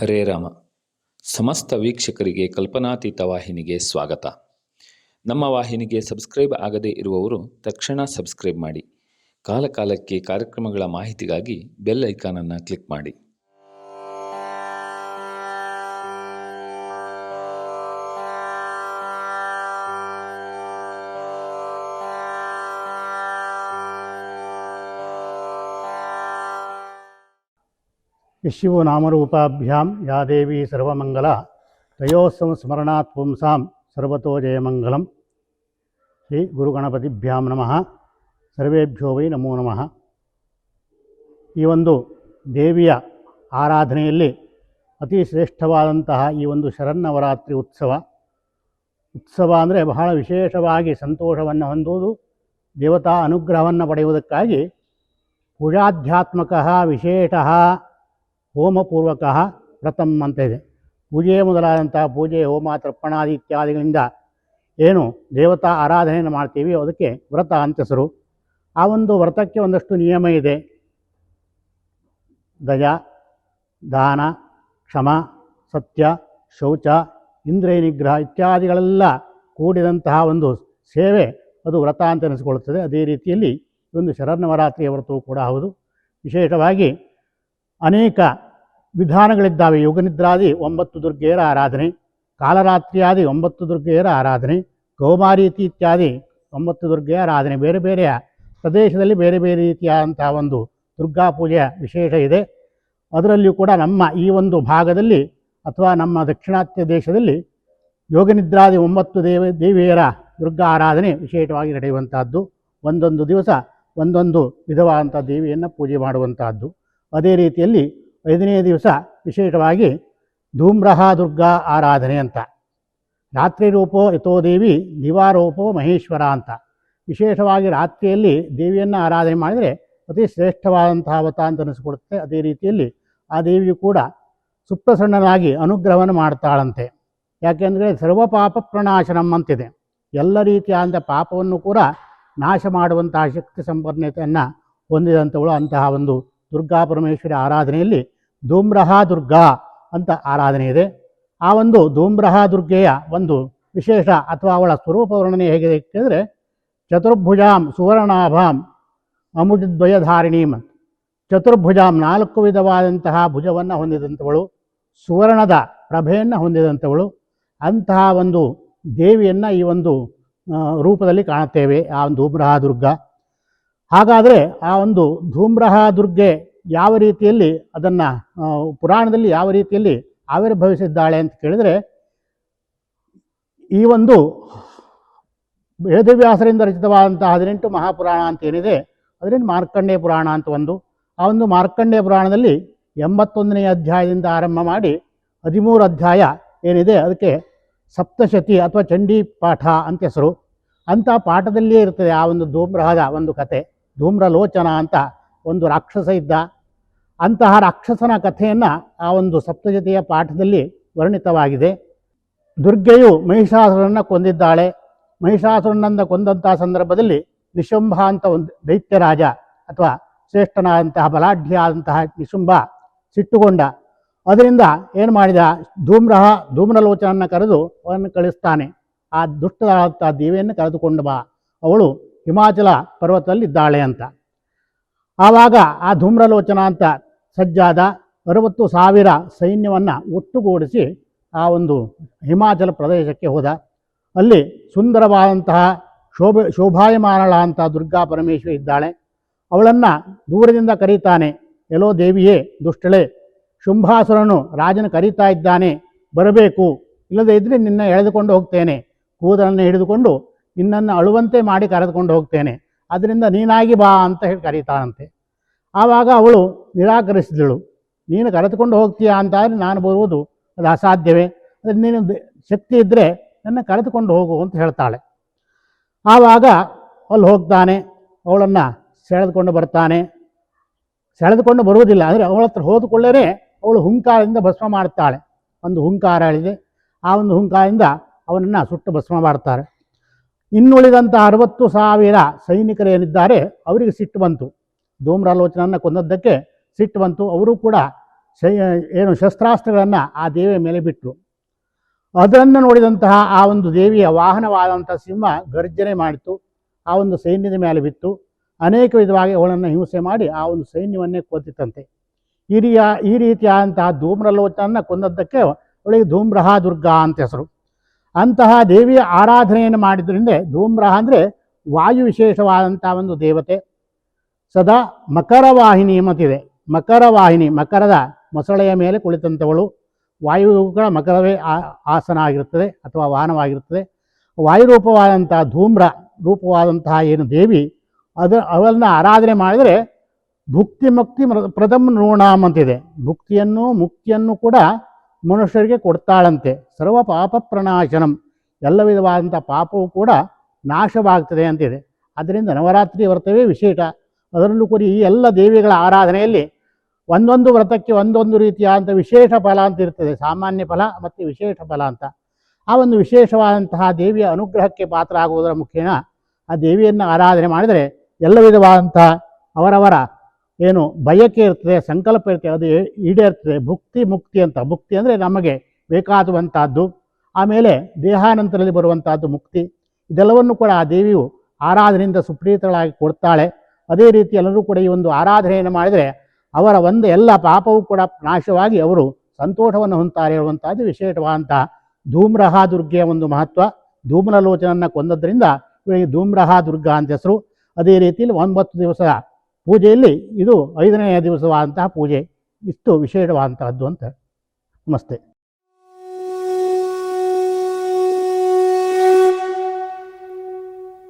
ಹರೇ ರಾಮ. ಸಮಸ್ತ ವೀಕ್ಷಕರಿಗೆ ಕಲ್ಪನಾತೀತ ವಾಹಿನಿಗೆ ಸ್ವಾಗತ. ನಮ್ಮ ವಾಹಿನಿಗೆ ಸಬ್ಸ್ಕ್ರೈಬ್ ಆಗದೇ ಇರುವವರು ತಕ್ಷಣ ಸಬ್ಸ್ಕ್ರೈಬ್ ಮಾಡಿ. ಕಾಲಕಾಲಕ್ಕೆ ಕಾರ್ಯಕ್ರಮಗಳ ಮಾಹಿತಿಗಾಗಿ ಬೆಲ್ ಐಕಾನನ್ನು ಕ್ಲಿಕ್ ಮಾಡಿ. ಯಶಿವು ನಾಮರೂಪಾಭ್ಯಾಂ, ಯಾ ದೇವಿ ಸರ್ವಮಂಗಲ ತ್ರಯೋತ್ಸವ ಸ್ಮರಣಾತ್ ಪುಂಸಾಂ, ಸರ್ವತೋ ಜಯಮಂಗಲಂ. ಶ್ರೀ ಗುರುಗಣಪತಿಭ್ಯಾಂ ನಮಃ. ಸರ್ವೇಭ್ಯೋ ವೈ ನಮೋ ನಮಃ. ಈ ಒಂದು ದೇವಿಯ ಆರಾಧನೆಯಲ್ಲಿ ಅತಿ ಶ್ರೇಷ್ಠವಾದಂತಹ ಈ ಒಂದು ಶರನ್ನವರಾತ್ರಿ ಉತ್ಸವ. ಉತ್ಸವ ಅಂದರೆ ಬಹಳ ವಿಶೇಷವಾಗಿ ಸಂತೋಷವನ್ನು ಹೊಂದುವುದು, ದೇವತಾ ಅನುಗ್ರಹವನ್ನು ಪಡೆಯುವುದಕ್ಕಾಗಿ ಪೂಜಾಧ್ಯಾತ್ಮಕ ವಿಶೇಷ ಹೋಮಪೂರ್ವಕ ವ್ರತಂ ಅಂತ ಇದೆ ಪೂಜೆ ಮೊದಲಾದಂತಹ ಪೂಜೆ, ಹೋಮ, ತರ್ಪಣಾದಿ ಇತ್ಯಾದಿಗಳಿಂದ ಏನು ದೇವತಾ ಆರಾಧನೆಯನ್ನು ಮಾಡ್ತೀವಿ, ಅದಕ್ಕೆ ವ್ರತ ಅಂತ ಹೆಸರು. ಆ ಒಂದು ವ್ರತಕ್ಕೆ ಒಂದಷ್ಟು ನಿಯಮ ಇದೆ. ದಯ, ದಾನ, ಕ್ಷಮ, ಸತ್ಯ, ಶೌಚ, ಇಂದ್ರಿಯ ನಿಗ್ರಹ ಇತ್ಯಾದಿಗಳೆಲ್ಲ ಕೂಡಿದಂತಹ ಒಂದು ಸೇವೆ ಅದು ವ್ರತ ಅಂತ ಅನಿಸಿಕೊಳ್ಳುತ್ತದೆ ಅದೇ ರೀತಿಯಲ್ಲಿ ಒಂದು ಶರನ್ನವರಾತ್ರಿಯ ವ್ರತವೂ ಕೂಡ ಹೌದು. ವಿಶೇಷವಾಗಿ ಅನೇಕ ವಿಧಾನಗಳಿದ್ದಾವೆ. ಯೋಗನಿದ್ರಾದಿ ಒಂಬತ್ತು ದುರ್ಗೆಯರ ಆರಾಧನೆ, ಕಾಲರಾತ್ರಿಯಾದಿ ಒಂಬತ್ತು ದುರ್ಗೆಯರ ಆರಾಧನೆ ಗೌಮಾರೀತಿ ಇತ್ಯಾದಿ ಒಂಬತ್ತು ದುರ್ಗೆಯ ಆರಾಧನೆ. ಬೇರೆ ಬೇರೆಯ ಪ್ರದೇಶದಲ್ಲಿ ಬೇರೆ ಬೇರೆ ರೀತಿಯಾದಂತಹ ಒಂದು ದುರ್ಗಾ ಪೂಜೆಯ ವಿಶೇಷ ಇದೆ. ಅದರಲ್ಲಿಯೂ ಕೂಡ ನಮ್ಮ ಈ ಒಂದು ಭಾಗದಲ್ಲಿ ಅಥವಾ ನಮ್ಮ ದಕ್ಷಿಣಾತ್ಯ ದೇಶದಲ್ಲಿ ಯೋಗನಿದ್ರಾದಿ ಒಂಬತ್ತು ದೇವ, ದೇವಿಯರ ದುರ್ಗಾ ಆರಾಧನೆ ವಿಶೇಷವಾಗಿ ನಡೆಯುವಂತಹದ್ದು. ಒಂದೊಂದು ದಿವಸ ಒಂದೊಂದು ವಿಧವಾದಂಥ ದೇವಿಯನ್ನು ಪೂಜೆ ಮಾಡುವಂತಹದ್ದು. ಅದೇ ರೀತಿಯಲ್ಲಿ ಐದನೇ ದಿವಸ ವಿಶೇಷವಾಗಿ ಧೂಮ್ರಹ ದುರ್ಗಾ ಆರಾಧನೆ ಅಂತ. ರಾತ್ರಿ ರೂಪೋ ಯಥೋ ದೇವಿ ದಿವಾರೋಪೋ ಮಹೇಶ್ವರ ಅಂತ. ವಿಶೇಷವಾಗಿ ರಾತ್ರಿಯಲ್ಲಿ ದೇವಿಯನ್ನು ಆರಾಧನೆ ಮಾಡಿದರೆ ಅತಿ ಶ್ರೇಷ್ಠವಾದಂತಹ ಅವತ ಅಂತ ಅನಿಸ್ಕೊಡುತ್ತೆ. ಅದೇ ರೀತಿಯಲ್ಲಿ ಆ ದೇವಿಯು ಕೂಡ ಸುಪ್ರಸನ್ನನಾಗಿ ಅನುಗ್ರಹವನ್ನು ಮಾಡ್ತಾಳಂತೆ. ಯಾಕೆಂದರೆ ಸರ್ವ ಪಾಪ ಪ್ರಣಾಶನಂ ಅಂತಿದೆ. ಎಲ್ಲ ರೀತಿಯಾದಂಥ ಪಾಪವನ್ನು ಕೂಡ ನಾಶ ಮಾಡುವಂತಹ ಶಕ್ತಿ ಸಂಪನ್ನತೆಯನ್ನು ಹೊಂದಿದಂಥವಳು ಅಂತಹ ಒಂದು ದುರ್ಗಾ ಪರಮೇಶ್ವರಿ ಆರಾಧನೆಯಲ್ಲಿ ಧೂಮ್ರಹ ದುರ್ಗಾ ಅಂತ ಆರಾಧನೆ ಇದೆ. ಆ ಒಂದು ಧೂಮ್ರಹ ದುರ್ಗೆಯ ಒಂದು ವಿಶೇಷ ಅಥವಾ ಅವಳ ಸ್ವರೂಪ ವರ್ಣನೆ ಹೇಗಿದೆ ಕೇಳಿದ್ರೆ, ಚತುರ್ಭುಜಾಂ ಸುವರ್ಣಾಭಾಂ ಅಮುಜದ್ವಯಧಾರಿಣೀಂ ಚತುರ್ಭುಜಾಂ ನಾಲ್ಕು ವಿಧವಾದಂತಹ ಭುಜವನ್ನು ಹೊಂದಿದಂಥವಳು, ಸುವರ್ಣದ ಪ್ರಭೆಯನ್ನು ಹೊಂದಿದಂಥವಳು, ಅಂತಹ ಒಂದು ದೇವಿಯನ್ನು ಈ ಒಂದು ರೂಪದಲ್ಲಿ ಕಾಣುತ್ತೇವೆ. ಆ ಒಂದು ಧೂಮ್ರಹ ದುರ್ಗ. ಹಾಗಾದರೆ ಆ ಒಂದು ಧೂಮ್ರಹ ದುರ್ಗೆ ಯಾವ ರೀತಿಯಲ್ಲಿ ಅದನ್ನು ಪುರಾಣದಲ್ಲಿ ಯಾವ ರೀತಿಯಲ್ಲಿ ಆವಿರ್ಭವಿಸಿದ್ದಾಳೆ ಅಂತ ಕೇಳಿದರೆ, ಈ ಒಂದು ವೇದವ್ಯಾಸರಿಂದ ರಚಿತವಾದಂತಹ ಹದಿನೆಂಟು ಮಹಾಪುರಾಣ ಅಂತ ಏನಿದೆ, ಅದರಿಂದ ಮಾರ್ಕಂಡೇಯ ಪುರಾಣ ಅಂತ ಒಂದು, ಆ ಒಂದು ಮಾರ್ಕಂಡೇಯ ಪುರಾಣದಲ್ಲಿ ಎಂಬತ್ತೊಂದನೇ ಅಧ್ಯಾಯದಿಂದ ಆರಂಭ ಮಾಡಿ ಹದಿಮೂರು ಅಧ್ಯಾಯ ಏನಿದೆ, ಅದಕ್ಕೆ ಸಪ್ತಶತಿ ಅಥವಾ ಚಂಡಿ ಪಾಠ ಅಂತ ಹೆಸರು. ಅಂಥ ಪಾಠದಲ್ಲಿಯೇ ಇರ್ತದೆ ಆ ಒಂದು ಧೂಮ್ರಹದ ಒಂದು ಕತೆ. ಧೂಮ್ರಲೋಚನ ಅಂತ ಒಂದು ರಾಕ್ಷಸ ಇದ್ದ. ಅಂತಹ ರಾಕ್ಷಸನ ಕಥೆಯನ್ನು ಆ ಒಂದು ಸಪ್ತಜತೆಯ ಪಾಠದಲ್ಲಿ ವರ್ಣಿತವಾಗಿದೆ. ದುರ್ಗೆಯು ಮಹಿಷಾಸುರನ್ನು ಕೊಂದಿದ್ದಾಳೆ. ಮಹಿಷಾಸುರನನ್ನ ಕೊಂದಂತಹ ಸಂದರ್ಭದಲ್ಲಿ ನಿಶುಂಭ ಅಂತ ಒಂದು ದೈತ್ಯರಾಜ ಅಥವಾ ಶ್ರೇಷ್ಠನಾದಂತಹ ಬಲಾಢ್ಯ ಆದಂತಹ ನಿಶುಂಭ ಸಿಟ್ಟುಕೊಂಡ. ಅದರಿಂದ ಏನು ಮಾಡಿದ? ಧೂಮ್ರಹ, ಧೂಮ್ರಲೋಚನನ್ನು ಕರೆದು ಅವನನ್ನು ಕಳಿಸ್ತಾನೆ. ಆ ದುಷ್ಟದಾದಂತಹ ದೇವಿಯನ್ನು ಕರೆದುಕೊಂಡು ಬಾ. ಅವಳು ಹಿಮಾಚಲ ಪರ್ವತದಲ್ಲಿದ್ದಾಳೆ ಅಂತ. ಆವಾಗ ಆ ಧೂಮ್ರಲೋಚನ ಅಂತ ಸಜ್ಜಾದ ಅರವತ್ತು ಸಾವಿರ ಸೈನ್ಯವನ್ನು ಒಟ್ಟುಗೂಡಿಸಿ ಆ ಒಂದು ಹಿಮಾಚಲ ಪ್ರದೇಶಕ್ಕೆ ಹೋದ. ಅಲ್ಲಿ ಸುಂದರವಾದಂತಹ ಶೋಭೆ, ಶೋಭಾಯಮಾನಳ ಅಂತ ದುರ್ಗಾ ಪರಮೇಶ್ವರಿ ಇದ್ದಾಳೆ. ಅವಳನ್ನು ದೂರದಿಂದ ಕರೀತಾನೆ, ಎಲ್ಲೋ ದೇವಿಯೇ, ದುಷ್ಟಳೆ, ಶುಂಭಾಸುರನು ರಾಜನ ಕರೀತಾ ಇದ್ದಾನೆ, ಬರಬೇಕು, ಇಲ್ಲದೇ ಇದ್ದರೆ ನಿನ್ನ ಎಳೆದುಕೊಂಡು ಹೋಗ್ತೇನೆ. ಕೂದಲನ್ನು ಹಿಡಿದುಕೊಂಡು ನಿನ್ನನ್ನು ಅಳುವಂತೆ ಮಾಡಿ ಕರೆದುಕೊಂಡು ಹೋಗ್ತೇನೆ. ಅದರಿಂದ ನೀನಾಗಿ ಬಾ ಅಂತ ಹೇಳಿ ಕರೀತಾನಂತೆ. ಆವಾಗ ಅವಳು ನಿರಾಕರಿಸಿದಳು. ನೀನು ಕರೆದುಕೊಂಡು ಹೋಗ್ತೀಯಾ ಅಂತಾದರೆ ನಾನು ಬರುವುದು ಅದು ಅಸಾಧ್ಯವೇ. ಅದು ನೀನು ಶಕ್ತಿ ಇದ್ದರೆ ನನ್ನ ಕರೆದುಕೊಂಡು ಹೋಗು ಅಂತ ಹೇಳ್ತಾಳೆ. ಆವಾಗ ಅಲ್ಲಿ ಹೋಗ್ತಾನೆ. ಅವಳನ್ನು ಸೆಳೆದುಕೊಂಡು ಬರ್ತಾನೆ. ಸೆಳೆದುಕೊಂಡು ಬರುವುದಿಲ್ಲ. ಅಂದರೆ ಅವಳ ಹತ್ರ ಹೋದುಕೊಳ್ಳೇ ಅವಳು ಹುಂಕಾರದಿಂದ ಭಸ್ಮ ಮಾಡ್ತಾಳೆ. ಒಂದು ಹುಂಕಾರ ಹೇಳಿದೆ. ಆ ಒಂದು ಹುಂಕಾರದಿಂದ ಅವನನ್ನು ಸುಟ್ಟು ಭಸ್ಮ ಮಾಡ್ತಾರೆ. ಇನ್ನುಳಿದಂಥ ಅರವತ್ತು ಸಾವಿರ ಸೈನಿಕರೇನಿದ್ದಾರೆ ಅವರಿಗೆ ಸಿಟ್ಟು ಬಂತು. ಧೂಮ್ರಾಲೋಚನನ್ನು ಕೊಂದದ್ದಕ್ಕೆ ಸಿಟ್ಟು ಬಂತು. ಅವರು ಕೂಡ ಶೈ, ಏನು ಶಸ್ತ್ರಾಸ್ತ್ರಗಳನ್ನು ಆ ದೇವಿಯ ಮೇಲೆ ಬಿಟ್ಟರು ಅದನ್ನು ನೋಡಿದಂತಹ ಆ ಒಂದು ದೇವಿಯ ವಾಹನವಾದಂಥ ಸಿಂಹ ಗರ್ಜನೆ ಮಾಡಿತು. ಆ ಒಂದು ಸೈನ್ಯದ ಮೇಲೆ ಬಿತ್ತು. ಅನೇಕ ವಿಧವಾಗಿ ಅವಳನ್ನು ಹಿಂಸೆ ಮಾಡಿ ಆ ಒಂದು ಸೈನ್ಯವನ್ನೇ ಕೊತ್ತಿತ್ತಂತೆ. ಈ ಈ ರೀತಿಯಾದಂತಹ ಧೂಮ್ರಲೋಚನನ್ನು ಕೊಂದದ್ದಕ್ಕೆ ಅವಳಿಗೆ ಧೂಮ್ರಹಾ ದುರ್ಗಾ ಅಂತ ಹೆಸರು. ಅಂತಹ ದೇವಿಯ ಆರಾಧನೆಯನ್ನು ಮಾಡಿದ್ರಿಂದ ಧೂಮ್ರಹ ಅಂದರೆ ವಾಯು ವಿಶೇಷವಾದಂಥ ಒಂದು ದೇವತೆ. ಸದಾ ಮಕರವಾಹಿನಿ ಎಂಬಂತಿದೆ. ಮಕರವಾಹಿನಿ, ಮಕರದ ಮೊಸಳೆಯ ಮೇಲೆ ಕುಳಿತಂಥವಳು ವಾಯುಗಳ ಮಕರವೇ ಆಸನ ಆಗಿರುತ್ತದೆ ಅಥವಾ ವಾಹನವಾಗಿರುತ್ತದೆ. ವಾಯುರೂಪವಾದಂತಹ ಧೂಮ್ರ ರೂಪವಾದಂತಹ ಏನು ದೇವಿ, ಅದು ಅವಳನ್ನ ಆರಾಧನೆ ಮಾಡಿದರೆ ಭುಕ್ತಿ ಮುಕ್ತಿ ಪ್ರಥಮ ನೃಣಾಮ್ ಅಂತಿದೆ ಭುಕ್ತಿಯನ್ನು ಮುಕ್ತಿಯನ್ನು ಕೂಡ ಮನುಷ್ಯರಿಗೆ ಕೊಡ್ತಾಳಂತೆ. ಸರ್ವ ಪಾಪ ಪ್ರಣಾಶನಂ. ಎಲ್ಲ ವಿಧವಾದಂಥ ಪಾಪವು ಕೂಡ ನಾಶವಾಗ್ತದೆ ಅಂತಿದೆ. ಅದರಿಂದ ನವರಾತ್ರಿ ವ್ರತವೇ ವಿಶೇಷ. ಅದರಲ್ಲೂ ಕೂಡ ಈ ಎಲ್ಲ ದೇವಿಗಳ ಆರಾಧನೆಯಲ್ಲಿ ಒಂದೊಂದು ವ್ರತಕ್ಕೆ ಒಂದೊಂದು ರೀತಿಯಾದಂಥ ವಿಶೇಷ ಫಲ ಅಂತ ಇರ್ತದೆ. ಸಾಮಾನ್ಯ ಫಲ ಮತ್ತು ವಿಶೇಷ ಫಲ ಅಂತ. ಆ ಒಂದು ವಿಶೇಷವಾದಂತಹ ದೇವಿಯ ಅನುಗ್ರಹಕ್ಕೆ ಪಾತ್ರ ಆಗುವುದರ ಮುಖೇನ ಆ ದೇವಿಯನ್ನು ಆರಾಧನೆ ಮಾಡಿದರೆ ಎಲ್ಲ ವಿಧವಾದಂತಹ ಅವರವರ ಏನು ಬಯಕೆ ಇರ್ತದೆ, ಸಂಕಲ್ಪ ಇರ್ತದೆ, ಅದು ಈಡೇರ್ತದೆ, ಭುಕ್ತಿ ಮುಕ್ತಿ ಅಂತ. ಭುಕ್ತಿ ಅಂದರೆ ನಮಗೆ ಬೇಕಾದುವಂಥದ್ದು ಆಮೇಲೆ ದೇಹಾನಂತರದಲ್ಲಿ ಬರುವಂಥದ್ದು ಮುಕ್ತಿ. ಇದೆಲ್ಲವನ್ನು ಕೂಡ ಆ ದೇವಿಯು ಆರಾಧನೆಯಿಂದ ಸುಪ್ರೀತಳಾಗಿ ಕೊಡ್ತಾಳೆ. ಅದೇ ರೀತಿ ಎಲ್ಲರೂ ಕೂಡ ಈ ಒಂದು ಆರಾಧನೆಯನ್ನು ಮಾಡಿದರೆ ಅವರ ಒಂದು ಎಲ್ಲ ಪಾಪವೂ ಕೂಡ ನಾಶವಾಗಿ ಅವರು ಸಂತೋಷವನ್ನು ಹೊಂತಾರೆ ಹೇಳುವಂಥದ್ದು ವಿಶೇಷವಾದಂಥ ಧೂಮ್ರಹ ದುರ್ಗೆಯ ಒಂದು ಮಹತ್ವ. ಧೂಮ್ರಲೋಚನನ್ನು ಕೊಂದದ್ರಿಂದ ಇವರಿಗೆ ಧೂಮ್ರಹ ದುರ್ಗಾ ಅಂತ ಹೆಸರು. ಅದೇ ರೀತಿಯಲ್ಲಿ ಒಂಬತ್ತು ದಿವಸದ ಪೂಜೆಯಲ್ಲಿ ಇದು ಐದನೆಯ ದಿವಸವಾದಂತಹ ಪೂಜೆ. ಇಷ್ಟು ವಿಶೇಷವಾದಂತಹದ್ದು ಅಂತ ನಮಸ್ತೆ.